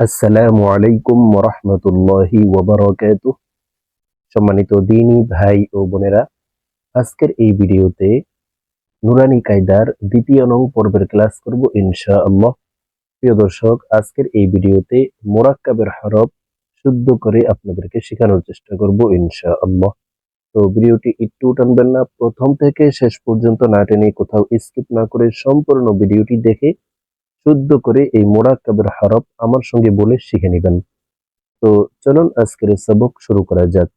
আসসালামু আলাইকুম ওরহমতুল্লাহি ওবরাকাত সম্মানিত দিনী ভাই ও বোনেরা, আজকের এই ভিডিওতে নুরানি কায়দার দ্বিতীয় নং পর্বের ক্লাস করব ইনশাআল্লাহ। প্রিয় দর্শক, আজকের এই ভিডিওতে মোরাক্কাবের হরফ শুদ্ধ করে আপনাদেরকে শেখানোর চেষ্টা করব ইনশাআল্লাহ। তো ভিডিওটি একটু টানবেন না, প্রথম থেকে শেষ পর্যন্ত না টেনে কোথাও স্কিপ না করে সম্পূর্ণ ভিডিওটি দেখে শুদ্ধ করে এই মোরাক্কাবের হরফ আমার সঙ্গে বলে শিখে নেবেন তো চলুন আজকের সবক শুরু করা যাক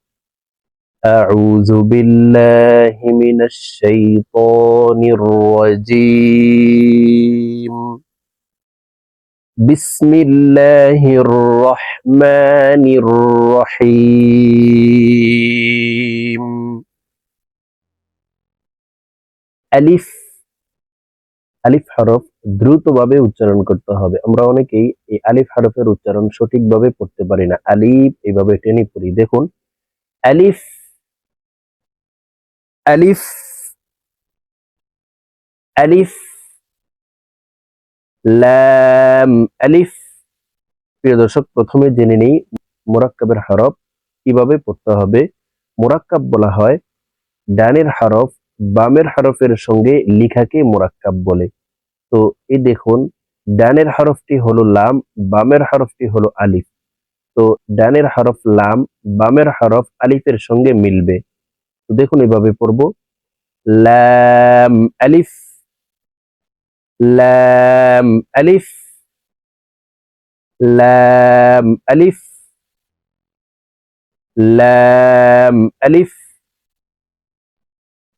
أعوذ بالله من الشيطان الرجيم بسم الله الرحمن الرحيم ألف আলিফ হরফ দ্রুতভাবে উচ্চারণ করতে হবে। আমরা অনেকেই এই আলিফ হরফের উচ্চারণ সঠিকভাবে পড়তে পারি না। আলিফ এইভাবে টেনে পড়ি। দেখুন, আলিফ আলিফ আলিফ, লাম, আলিফ। প্রিয় দর্শক, প্রথমে জেনে নেই মোরাক্কাবের হরফ কীভাবে পড়তে হবে। মোরাক্কাব বলা হয় ডানের হরফ বামের হরফের সঙ্গে লিখাকে মোরাক্কাব বলে। তো এই দেখুন, ডানের হরফটি হলো লাম, বামের হরফটি হলো আলিফ। তো ডানের হরফ লাম, বামের হরফ আলিফের সঙ্গে মিলবে। তো দেখুন এভাবে পড়ব। লাম, আলিফ লাম আলিফ লাম আলিফ লাম, আলিফ।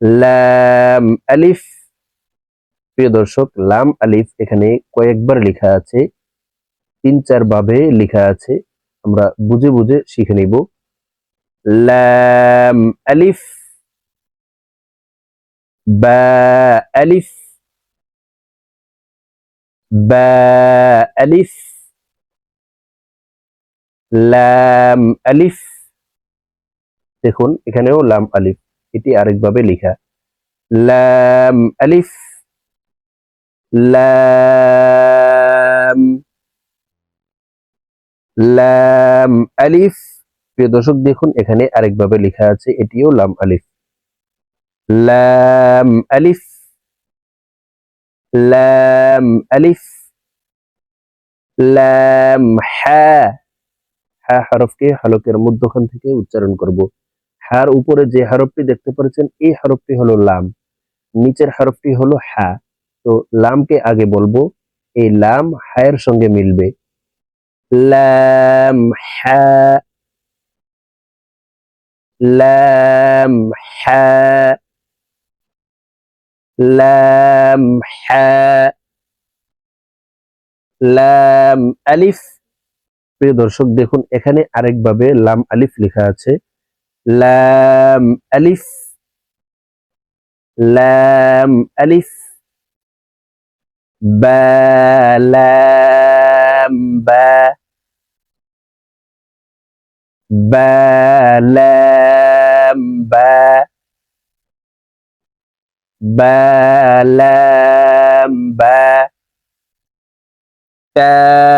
লাম আলিফ। প্রিয় দর্শক, লাম আলিফ এখানে কয়েকবার লেখা আছে, তিন চার ভাবে লেখা আছে। আমরা বুঝে বুঝে শিখে নিব। লাম আলিফ। বা আলিফ। বা আলিফ। লাম আলিফ। দেখুন, এখানেও লাম আলিফ। এটি আরেকভাবে লেখা। লাম আলিফ, লাম লাম আলিফ। প্রিয় দর্শক, দেখুন, এখানে আরেকভাবে লেখা আছে, এটিও লাম আলিফ। লাম আলিফ লাম আলিফ, লাম হা। হা হরফকে হলকের মধ্যখান থেকে উচ্চারণ করব। হার উপরে যে হরফটি দেখতে পাচ্ছেন এই হরফটি হলো লাম। নিচের হরফটি হলো হা তো লামকে আগে বলব, এই লাম হায়ের সঙ্গে মিলবে। লাম হা লাম হা লাম হা লাম আলিফ। প্রিয় দর্শক, দেখুন, এখানে আরেকভাবে লাম আলিফ লেখা আছে। লাম আলিফ লাম আলিফ বা লাম বা বা লাম বা বা লাম বা কাফ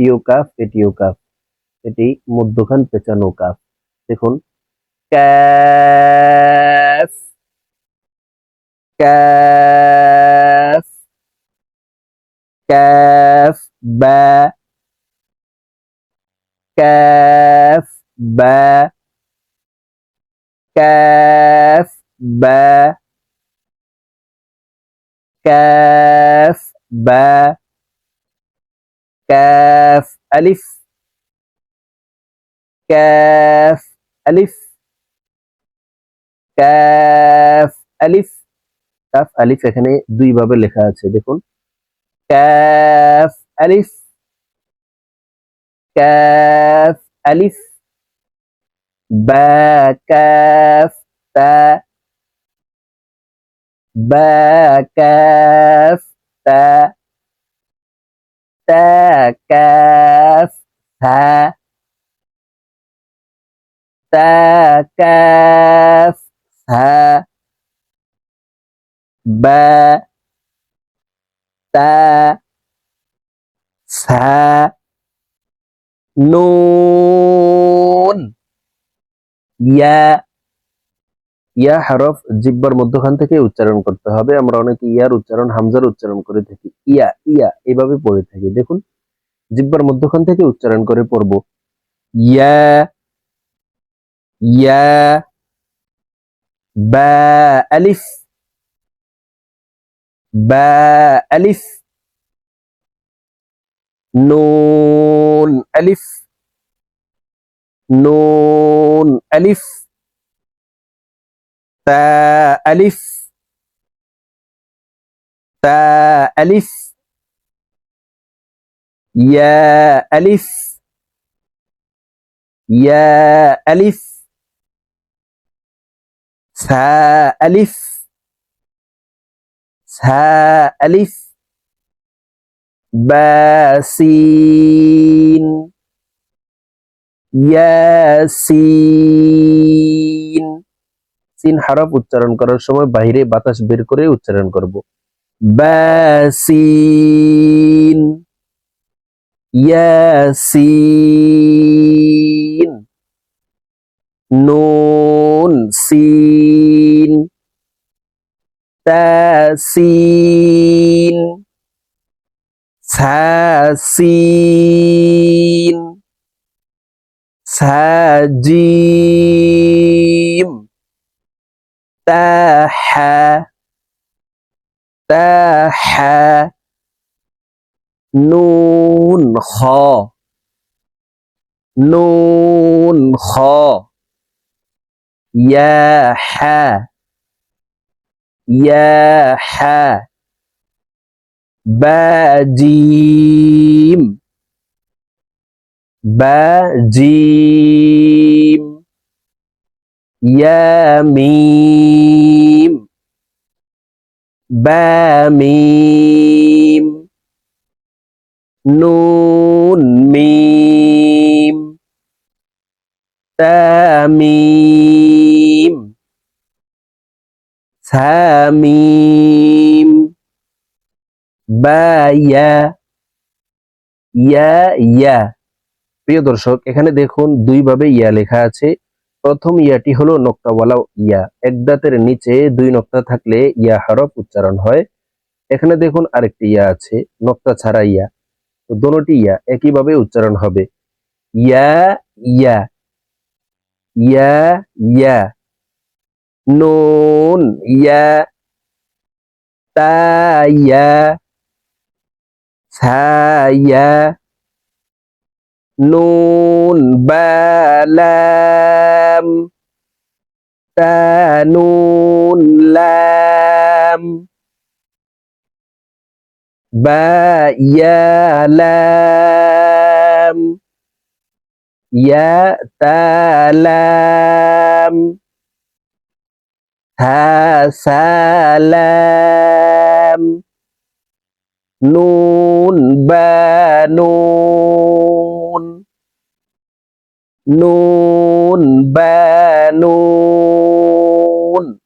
এটিও কাফ এটিও কাফ। এটি মধ্যখান পেঁচানো কাফ। দেখুন। কাফ কাফ কাফ বা কাফ বা কাফ বা কাফ বা কাফ আলিফ কাফ আলিফ কাফ আলিফ কাফ আলিফ এখানে দুই ভাবে লেখা আছে, দেখুন। কাফ আলিফ কাফ আলিফ বা কাফ তা বা কাফ তা তা কাফ হা নুন ইয়া ইয়া হরফ জিব্বার মধ্যখান থেকে উচ্চারণ করতে হবে আমরা অনেকে ইয়ার উচ্চারণ হামজার উচ্চারণ করে থাকি ইয়া ইয়া এভাবে পড়ে থাকি দেখুন জিব্বার মধ্যখান থেকে উচ্চারণ করে পড়ব ইয়া ইয়া বা আলিফ বা আলিফ নুন আলিফ নুন আলিফ তা আলিফ তা আলিফ ইয়া আলিফ ইয়া আলিফ সা, আলিফ। বাসিন ইয়াসিন সিন। হরফ উচ্চারণ করার সময় বাইরে বাতাস বের করে উচ্চারণ করব। বাসিন ইয়াসিন নুন, সিন। তাসিন সাসিন সাজিম তাহা তাহা নুন খ নুন খ ইয়া হা ইয়া হা বাজিম বাজিম ইয়ামিম বামিম নুন সামিম বায়া ইয়া ইয়া প্রিয় দর্শক, এখানে দেখুন দুই ভাবে ইয়া লেখা আছে। প্রথম ইয়াটি হলো নক্তাওয়ালা ইয়া। এক দাঁতের নিচে দুই নক্তা থাকলে ইয়া হরফ উচ্চারণ হয়। এখানে দেখুন আরেকটি ইয়া আছে, নক্তা ছাড়া ইয়া। তো দোনোটি ইয়া একইভাবে উচ্চারণ হবে। ইয়া ইয়া। ইয়া ইয়া। নুন ইয়া তা ইয়া সা ইয়া নুন বালাম তানুন লাম বা ইয়া তালাম সালাম। নুন বানুন। নুন বানুন।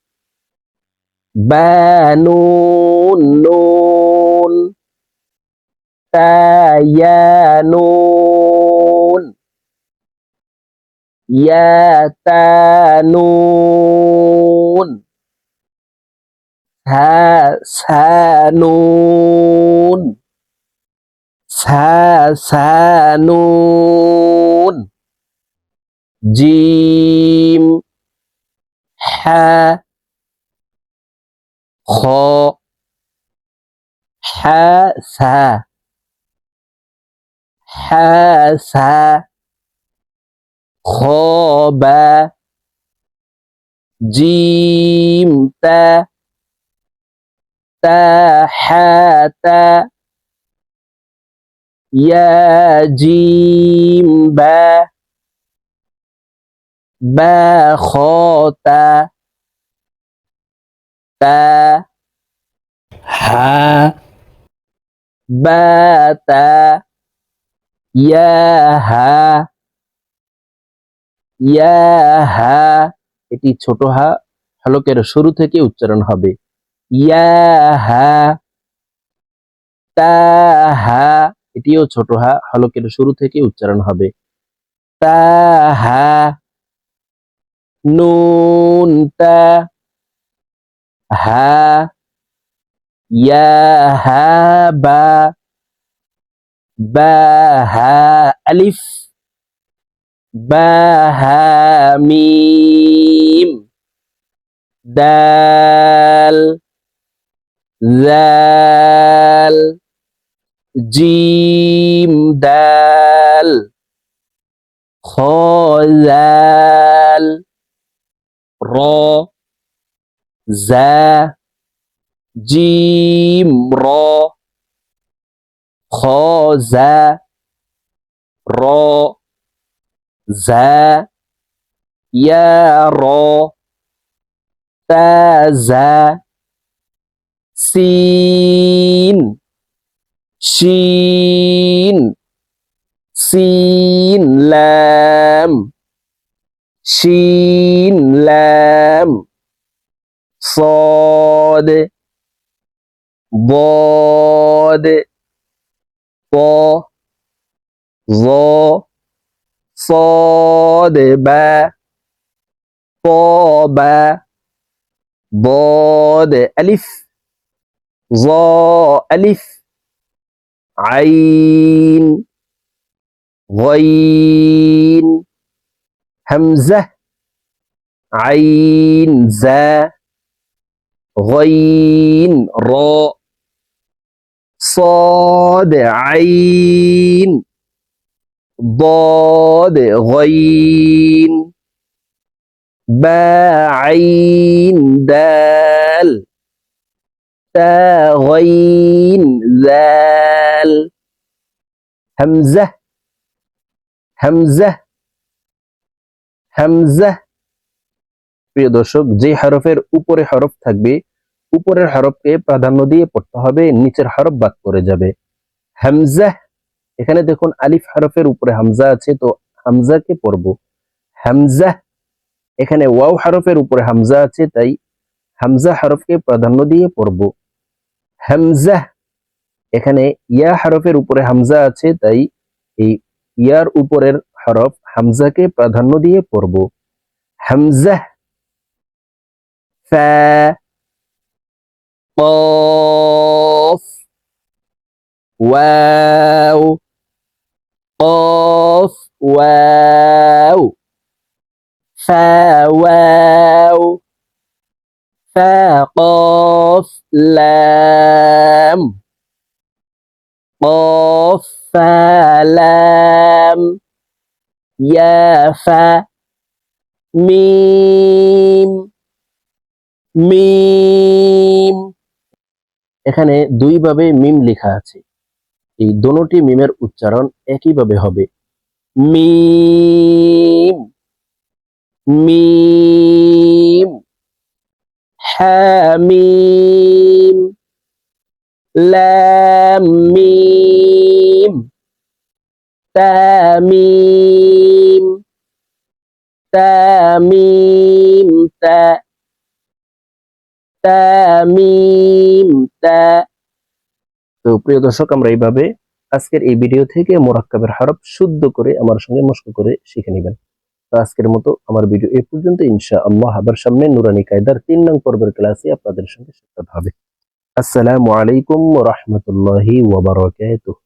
বানুন নুন। তায়ানুন। ইয়াতানুন। সানুন সানুন জিম হা খ হা সা হা সা খ বা জিম তা তা হা তা ইয়া জিম বা বা খ তা তা হা বা তা ইয়া হা ইয়া হা এটি ছোট হা, হলকের শুরু থেকে উচ্চারণ হবে। ইয়া হা, তা হা, এটিও ছোট হা, হলকের শুরু থেকে উচ্চারণ হবে। তা হা, নুন, তা হা, ইয়া হা, বা বা হা, আলিফ। বা হা মিম দাল জাল জিম দাল খ জাল র জা জিম র za ya ra ta za sin shin sin lam shin lam صاد ضاد طا ظا صاد با ط با ضاد. ألف. ظ ألف. عين. غين. همزة. عين. زا غين. راء. صاد. عين. ضاد غين با عين دال تا غين ذال همزة همزة همزة প্রিয় দর্শক যে হরফের উপরে হরফ থাকবে উপরের হরফকে প্রাধান্য দিয়ে পড়তে হবে নিচের হরফ বাদ করে যাবে হামজা এখানে দেখুন আলিফ হরফের উপরে হামজা আছে তো হামজাকে পড়ব হামজা এখানে ওয়াও হরফের উপরে হামজা আছে তাই হামজা হরফকে প্রাধান্য দিয়ে পড়ব হামজা এখানে ইয়া হরফের উপরে হামজা আছে তাই এই ইয়ার উপরের হরফ হামজাকে প্রাধান্য দিয়ে পড়ব হামজা ফা قاف واو قاف واو فا واو فا قاف لام قاف فا لام يا فا মিম মিম এখানে দুইভাবে মিম লেখা আছে এই দোনোটি মিমের উচ্চারণ একইভাবে হবে মিম মিম, হামিম, লাম, মিম, তামিম তামিম, তা তামিম, তা। তো প্রিয় দর্শক, আমরা এইভাবে আজকের এই ভিডিও থেকে মোরাক্কাবের হরফ শুদ্ধ করে আমার সঙ্গে মস্ক করে শিখে নেবেন। তো আজকের মতো আমার ভিডিও এ পর্যন্ত ইনশা আল্লাহ আবার সামনে নুরানি কায়দার তিন নং পর্বের ক্লাসে আপনাদের সঙ্গে সাক্ষাৎ হবে। আসসালামু আলাইকুম রহমতুল্লাহি ওয়াবারাকাতুহ